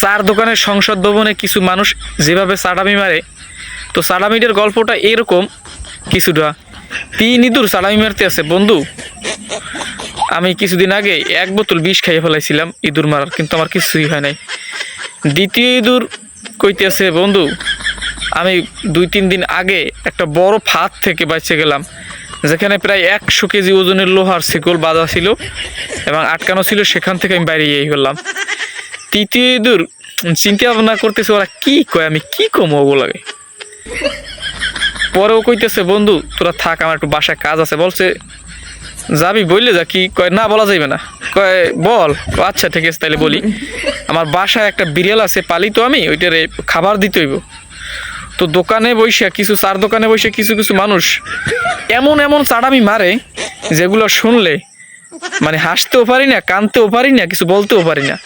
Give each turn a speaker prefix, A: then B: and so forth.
A: চার দোকানের সংসদ ভবনে কিছু মানুষ যেভাবে সাডামি মারে, তো সাডামিটার গল্পটা এরকম। কিছুটা। তিন ইঁদুর সাডামি মারতে আছে, বন্ধু। আমি কিছুদিন আগে এক বোতল বিষ খাইয়ে ফেলাইছিলাম ইঁদুর মারার, কিন্তু আমার কিছুই হয় নাই। দ্বিতীয় ইঁদুর কইতে আছে, বন্ধু, আমি দুই তিন দিন আগে একটা বড় ফাঁদ থেকে বাঁচে গেলাম, যেখানে প্রায় একশো কেজি ওজনের লোহার শিকল বাঁধা ছিল এবং আটকানো ছিল, সেখান থেকে আমি বাইরে গিয়ে গেলাম তৃতীয় ইঁদুর চিন্তা ভাবনা করতেছে ওরা কি কয়, আমি কি কমো ওগুলাকে পরেও কইতেছে, বন্ধু, তোরা থাক, আমার একটু বাসায় কাজ আছে, বলছে, যাবি? বললে যা, কি কয়, না, বলা যাইবে না। কয়, বল। আচ্ছা ঠিক আছে তাহলে বলি। আমার বাসায় একটা বিড়াল আছে পালি তো আমি, ওইটারে খাবার দিতে হইব। তো দোকানে বসে কিছু, চার দোকানে বসে কিছু কিছু মানুষ এমন এমন চাড়ামি মারে, যেগুলো শুনলে মানে হাসতেও পারি না, কানতেও পারি না, কিছু বলতেও পারি না।